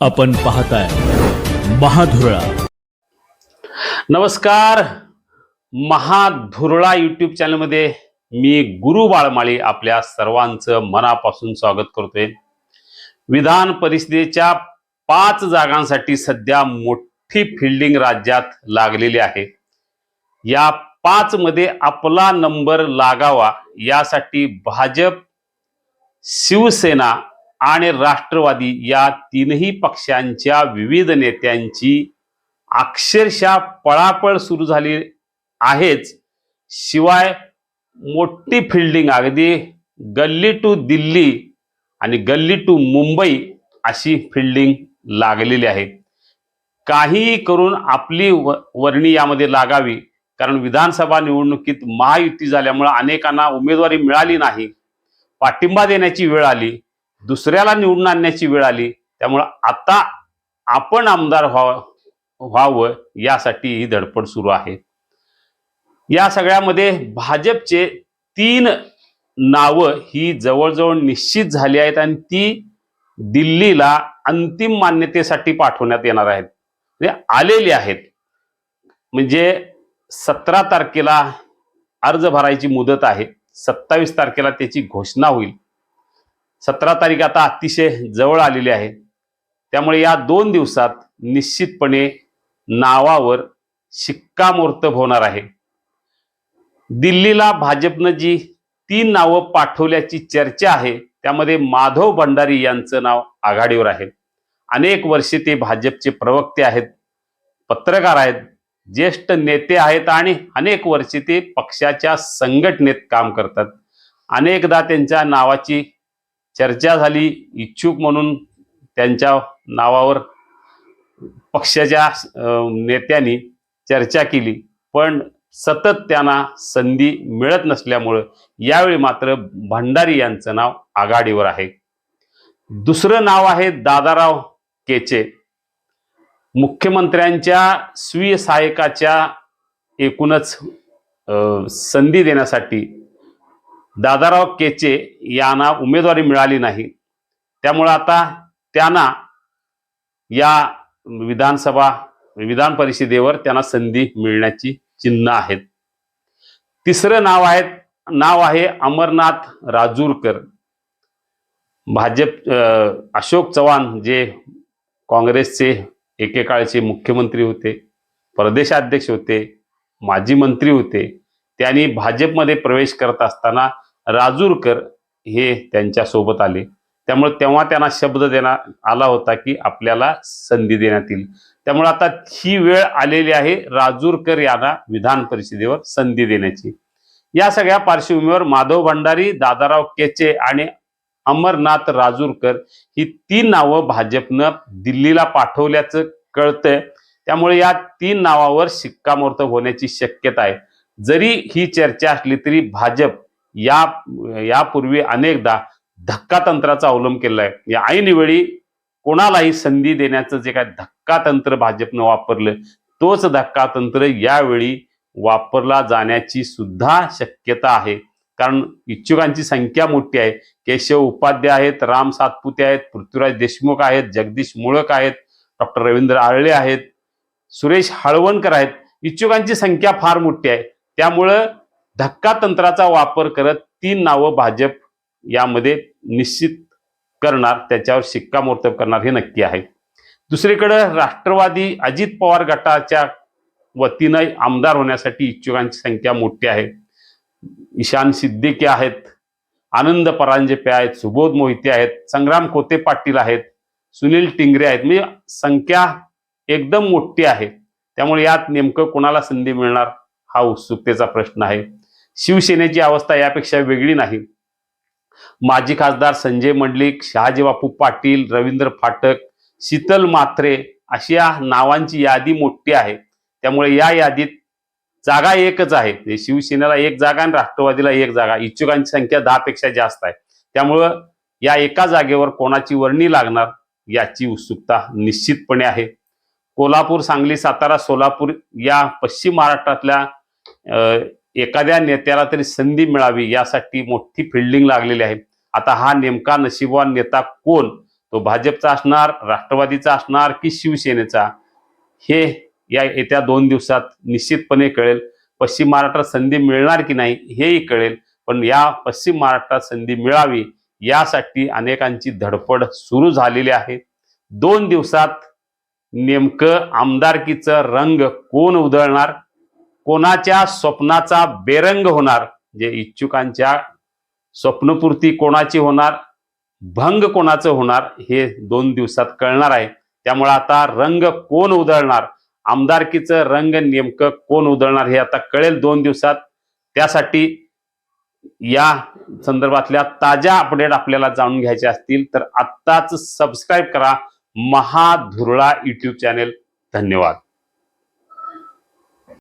आपण पाहताय महाधुरळा. नमस्कार. महाधुरळा यूट्यूब चॅनलमध्ये मी गुरु बाळमाळी आपल्या सर्वांचं मनापासून स्वागत करतोय. विधान परिषदेच्या पाच जागांसाठी सध्या मोठी फिल्डिंग राज्यात लागलेली आहे. या पाच मध्ये आपला नंबर लागावा यासाठी भाजप शिवसेना आणि राष्ट्रवादी या तीनही पक्षांच्या विविध नेत्यांची अक्षरशः पळापळ सुरू झाली आहेच. शिवाय मोठी फिल्डिंग अगदी गल्ली टू दिल्ली आणि गल्ली टू मुंबई अशी फिल्डिंग लागलेली आहे. काहीही करून आपली व वर्णी यामध्ये लागावी कारण विधानसभा निवडणुकीत महायुती झाल्यामुळे अनेकांना उमेदवारी मिळाली नाही. पाठिंबा देण्याची वेळ आली दुसऱ्याला निवडून आणण्याची वेळ आली त्यामुळं आता आपण आमदार व्हावं व्हावं यासाठी ही धडपड सुरू आहे. या सगळ्यामध्ये भाजपचे तीन नावं ही जवळजवळ निश्चित झाली आहेत आणि ती दिल्लीला अंतिम मान्यतेसाठी पाठवण्यात येणार आहेत. म्हणजे आलेली आहेत. म्हणजे सतरा तारखेला अर्ज भरायची मुदत आहे सत्तावीस तारखेला त्याची घोषणा होईल. सतरा तारीख आता अतिशय जवळ आलेली आहे. त्यामुळे या दोन दिवसात निश्चितपणे नावावर शिक्कामोर्तब होणार आहे. दिल्लीला भाजपनं जी तीन नावं पाठवल्याची चर्चा आहे त्यामध्ये माधव भंडारी यांचं नाव आघाडीवर आहे. अनेक वर्षे ते भाजपचे प्रवक्ते आहेत पत्रकार आहेत ज्येष्ठ नेते आहेत आणि अनेक वर्षे ते पक्षाच्या संघटनेत काम करतात. अनेकदा त्यांच्या नावाची चर्चा झाली इच्छुक म्हणून त्यांच्या नावावर पक्षाच्या नेत्यांनी चर्चा केली. पण सतत त्यांना संधी मिळत नसल्यामुळं यावेळी मात्र भंडारी यांचं नाव आघाडीवर आहे. दुसरं नाव आहे दादाराव केचे. मुख्यमंत्र्यांच्या स्वीय सहायकाच्या एकूणच संधी देण्यासाठी दादाराव केचे यांना उमेदवारी मिळाली नाही. त्यामुळं आता त्यांना या विधानसभा विधान परिषदेवर त्यांना संधी मिळण्याची चिन्ह आहेत. तिसरं नाव आहेत नाव आहे अमरनाथ राजूरकर. भाजप अशोक चव्हाण जे काँग्रेसचे एकेकाळचे मुख्यमंत्री होते प्रदेशाध्यक्ष होते माजी मंत्री होते त्यांनी भाजपमध्ये प्रवेश करत असताना राजूरकर हे त्यांच्यासोबत आले. त्यामुळे तेव्हा त्यांना शब्द देण्यात आला होता की आपल्याला संधी देण्यात येईल. त्यामुळे आता ही वेळ आलेली आहे राजूरकर यांना विधान परिषदेवर संधी देण्याची. या सगळ्या पार्श्वभूमीवर माधव भंडारी दादाराव केचे आणि अमरनाथ राजूरकर ही तीन नावं भाजपनं दिल्लीला पाठवल्याचं कळतंय. त्यामुळे या तीन नावावर शिक्कामोर्तब होण्याची शक्यता आहे. जरी ही चर्चा असली तरी भाजप या यापूर्वी अनेकदा धक्का तंत्राचा अवलंब केला आहे या ऐनवेळी कोणालाही संधी देण्याचं जे काय धक्का तंत्र भाजपनं वापरलं तोच धक्का तंत्र यावेळी वापरला जाण्याची सुद्धा शक्यता आहे. कारण इच्छुकांची संख्या मोठी आहे. केशव उपाध्याय आहेत राम सातपुते आहेत पृथ्वीराज देशमुख आहेत जगदीश मुळक आहेत डॉक्टर रवींद्र आळले आहेत सुरेश हळवणकर आहेत. इच्छुकांची संख्या फार मोठी आहे. त्यामुळं धक्का तंत्राचा वापर करत तीन नावं भाजप यामध्ये निश्चित करणार त्याच्यावर शिक्कामोर्तब करणार हे नक्की आहे. दुसरीकडं राष्ट्रवादी अजित पवार गटाच्या वतीनं आमदार होण्यासाठी इच्छुकांची संख्या मोठी आहे. ईशान सिद्दीकी आहेत आनंद परांजपे आहेत सुबोध मोहिते आहेत संग्राम कोते पाटील आहेत सुनील टिंगरे आहेत. म्हणजे संख्या एकदम मोठी आहे. त्यामुळे यात नेमकं कोणाला संधी मिळणार हा उत्सुकतेचा प्रश्न आहे. शिवसेनेची अवस्था यापेक्षा वेगळी नाही. माजी खासदार संजय मंडलिक शहाजी बापू पाटील रवींद्र फाटक शीतल मात्रे अशा नावांची यादी मोठी आहे. त्यामुळे या यादीत जागा एकच आहे. म्हणजे शिवसेनेला एक जागा आणि राष्ट्रवादीला एक जागा. इच्छुकांची संख्या दहा पेक्षा जास्त आहे. त्यामुळं या एका जागेवर कोणाची वर्णी लागणार याची उत्सुकता निश्चितपणे आहे. कोल्हापूर सांगली सातारा सोलापूर या पश्चिम महाराष्ट्रातल्या एखाद्या नेत्याला तरी संधी मिळावी यासाठी मोठी फिल्डिंग लागलेली आहे. आता हा नेमका नशिबवान नेता कोण? तो भाजपचा असणार राष्ट्रवादीचा असणार की शिवसेनेचा? हे या येत्या दोन दिवसात निश्चितपणे कळेल. पश्चिम महाराष्ट्रात संधी मिळणार की नाही हेही कळेल. पण या पश्चिम महाराष्ट्रात संधी मिळावी यासाठी अनेकांची धडपड सुरू झालेली आहे. दोन दिवसात नेमकं आमदारकीचं रंग कोण उधळणार? कोणाच्या स्वप्नाचा बेरंग होणार? जे इच्छुकांच्या स्वप्नपूर्ती कोणाची होणार? भंग कोणाचं होणार? हे दोन दिवसात कळणार आहे. त्यामुळे आता रंग कोण उधळणार? आमदारकीचं रंग नेमकं कोण उधळणार हे आता कळेल दोन दिवसात. त्यासाठी या संदर्भातल्या ताज्या अपडेट आपल्याला जाणून घ्यायचे असतील तर आत्ताच सबस्क्राईब करा. महाधुरळा युट्यूब चॅनेल धन्यवाद.